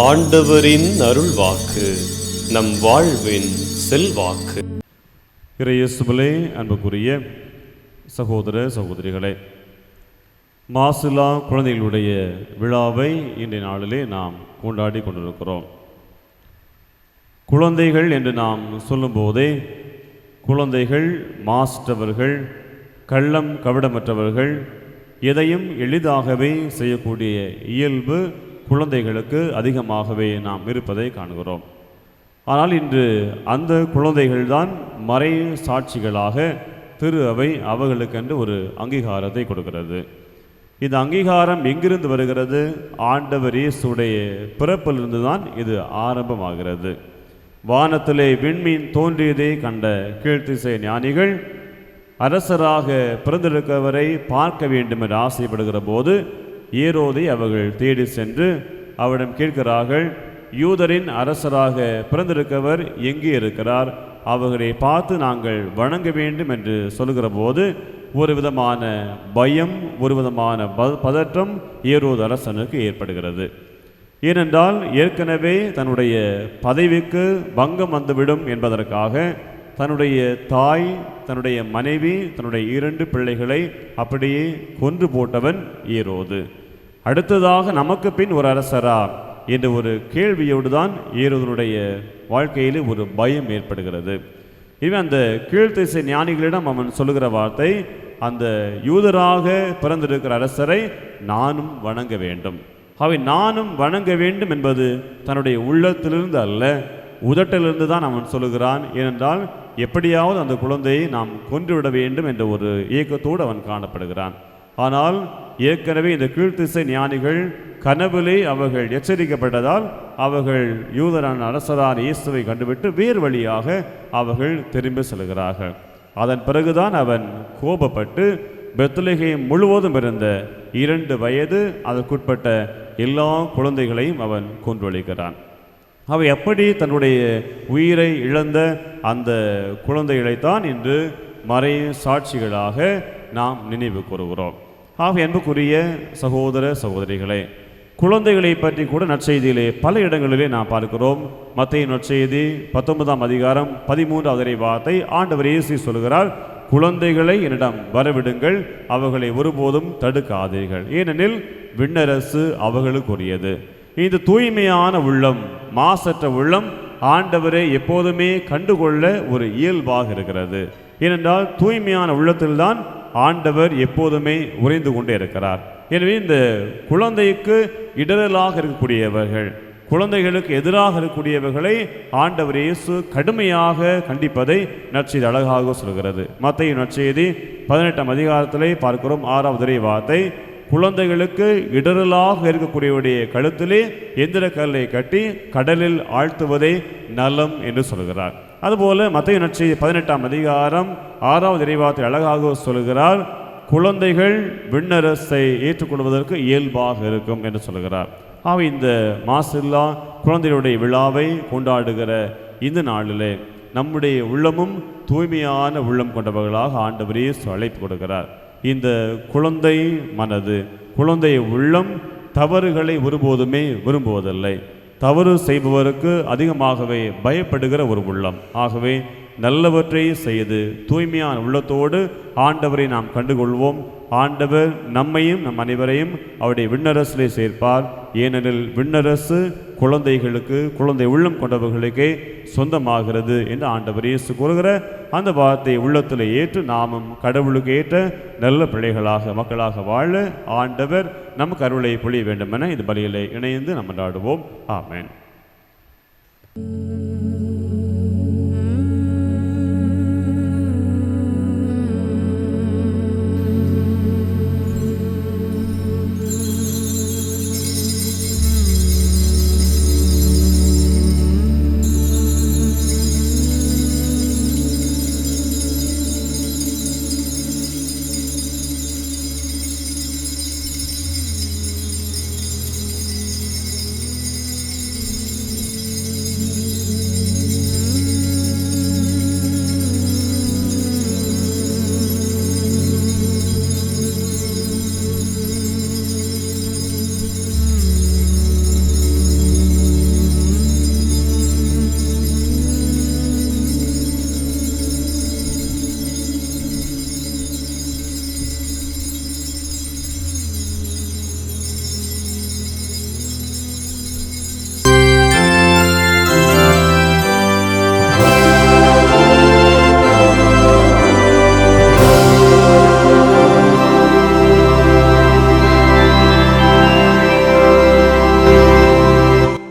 ஆண்டவரின் அருள்வாக்கு நம் வாழ்வின் செல்வாக்கு. இறையசுபலே அன்புக்குரிய சகோதர சகோதரிகளே மாசிலா குழந்தைகளுடைய விழாவை இன்றைய நாளிலே நாம் கொண்டாடி கொண்டிருக்கிறோம். குழந்தைகள் என்று நாம் சொல்லும்போதே குழந்தைகள் மாசற்றவர்கள் கள்ளம் கவிடமற்றவர்கள் எதையும் எளிதாகவே செய்யக்கூடிய இயல்பு குழந்தைகளுக்கு அதிகமாகவே நாம் இருப்பதை காண்கிறோம். ஆனால் இன்று அந்த குழந்தைகள்தான் மறை சாட்சிகளாக திரு அவை அவர்களுக்கென்று ஒரு அங்கீகாரத்தை கொடுக்கிறது. இந்த அங்கீகாரம் எங்கிருந்து வருகிறது? ஆண்டவர் இயேசுடைய பிறப்பிலிருந்து தான் இது ஆரம்பமாகிறது. வானத்திலே விண்மீன் தோன்றியதை கண்ட கீழ்த்திசை ஞானிகள் அரசராக பிறந்திருக்கவரை பார்க்க வேண்டும் என்று ஆசைப்படுகிற போது ஏரோதை அவர்கள் தேடி சென்று அவரிடம் கேட்கிறார்கள் யூதரின் அரசராக பிறந்திருக்கவர் எங்கே இருக்கிறார்? அவர்களை பார்த்து நாங்கள் வணங்க வேண்டும் என்று சொல்கிற போது ஒரு விதமான பயம் ஒரு விதமான ப- பதற்றம் ஏரோது அரசனுக்கு ஏற்படுகிறது. ஏனென்றால் ஏற்கனவே தன்னுடைய பதவிக்கு பங்கம் வந்துவிடும் என்பதற்காக தன்னுடைய தாய் தன்னுடைய மனைவி தன்னுடைய இரண்டு பிள்ளைகளை அப்படியே கொன்று போட்டவன் ஈரோது அடுத்ததாக நமக்கு பின் ஒரு அரசரா என்ற ஒரு கேள்வியோடு தான் ஈரோதனுடைய வாழ்க்கையிலே ஒரு பயம் ஏற்படுகிறது. இவன் அந்த கீழ்த்திசை ஞானிகளிடம் அவன் சொல்லுகிற வார்த்தை அந்த யூதராக பிறந்திருக்கிற அரசரை நானும் வணங்க வேண்டும். அவை நானும் வணங்க வேண்டும் என்பது தன்னுடைய உள்ளத்திலிருந்து அல்ல உதட்டிலிருந்து தான் அவன் சொல்லுகிறான். ஏனென்றால் எப்படியாவது அந்த குழந்தையை நாம் கொன்றுவிட வேண்டும் என்ற ஒரு ஏக்கத்தோடு அவன் காணப்படுகிறான். ஆனால் ஏற்கனவே இந்த கீழ்த்திசை ஞானிகள் கனவிலே அவர்கள் எச்சரிக்கப்பட்டதால் அவர்கள் யூதரான அரசரான இயேசுவை கண்டுவிட்டு வேறு வழியாக அவர்கள் திரும்பி செல்கிறார்கள். அதன் பிறகுதான் அவன் கோபப்பட்டு பெத்லகேம் முழுவதும் இருந்த இரண்டு வயது அதற்குட்பட்ட எல்லா குழந்தைகளையும் அவன் கொன்றொழிக்கிறான். அவை எப்படி தன்னுடைய உயிரை இழந்த அந்த குழந்தைகளைத்தான் இன்று மறை சாட்சிகளாக நாம் நினைவு கூறுகிறோம். ஆக அன்புக்குரிய சகோதர சகோதரிகளே குழந்தைகளை பற்றி கூட நற்செய்தியிலே பல இடங்களிலே நாம் பார்க்கிறோம். மத்திய நற்செய்தி பத்தொன்பதாம் அதிகாரம் பதிமூன்றாவது வார்த்தை ஆண்டவர் இயேசு சொல்கிறார் குழந்தைகளை என்னிடம் வரவிடுங்கள் அவர்களை ஒருபோதும் தடுக்காதீர்கள். ஏனெனில் விண்ணரசு அவர்களுக்குரியது. இந்த தூய்மையான உள்ளம் மாசற்ற உள்ளம் ஆண்டவரை எப்போதுமே கண்டுகொள்ள ஒரு இயல்பாக இருக்கிறது. ஏனென்றால் தூய்மையான உள்ளத்தில்தான் ஆண்டவர் எப்போதுமே உறைந்து கொண்டே இருக்கிறார். எனவே இந்த குழந்தைக்கு இடரலாக இருக்கக்கூடியவர்கள் குழந்தைகளுக்கு எதிராக இருக்கக்கூடியவர்களை ஆண்டவர் இயேசு கடுமையாக கண்டிப்பதை நற்செய்தி அழகாக சொல்கிறது. மத்திய நற்செய்தி பதினெட்டாம் அதிகாரத்திலே பார்க்கிறோம் ஆறாவது வார்த்தை குழந்தைகளுக்கு இடரலாக இருக்கக்கூடியவருடைய கழுத்திலே எந்திர கல்லை கட்டி கடலில் ஆழ்த்துவதே நலம் என்று சொல்கிறார். அதுபோல மத்திய நட்சி பதினெட்டாம் அதிகாரம் ஆறாவது இறைவார்த்தை அழகாக சொல்கிறார் குழந்தைகள் விண்ணரசை ஏற்றுக்கொள்வதற்கு இயல்பாக இருக்கும் என்று சொல்கிறார். ஆக இந்த மாசில்லா குழந்தைகளுடைய விழாவை கொண்டாடுகிற இந்த நாளிலே நம்முடைய உள்ளமும் தூய்மையான உள்ளம் கொண்டவர்களாக ஆண்டவரே அழைப்பு கொடுக்கிறார். இந்த குழந்தை மனது குழந்தை உள்ளம் தவறுகளை ஒருபோதுமே விரும்புவதில்லை. தவறு செய்பவருக்கு அதிகமாகவே பயப்படுகிற ஒரு உள்ளம். ஆகவே நல்லவற்றை செய்து தூய்மையான உள்ளத்தோடு ஆண்டவரை நாம் கண்டுகொள்வோம். ஆண்டவர் நம்மையும் நம் அனைவரையும் அவருடைய விண்ணரசிலே சேர்ப்பார். ஏனெனில் விண்ணரசு குழந்தைகளுக்கு குழந்தை உள்ளம் கொண்டவர்களுக்கே சொந்தமாகிறது என்று ஆண்டவர் இயேசு கூறுகிற அந்த வார்த்தையை உள்ளத்தில் ஏற்று நாமும் கடவுளுக்கு ஏற்ற நல்ல பிள்ளைகளாக மக்களாக வாழ ஆண்டவர் நமக்கு அருளை பொழிய வேண்டும் என இந்த பலியிலே இணைந்து நம்ம நாடுவோம். ஆமேன்.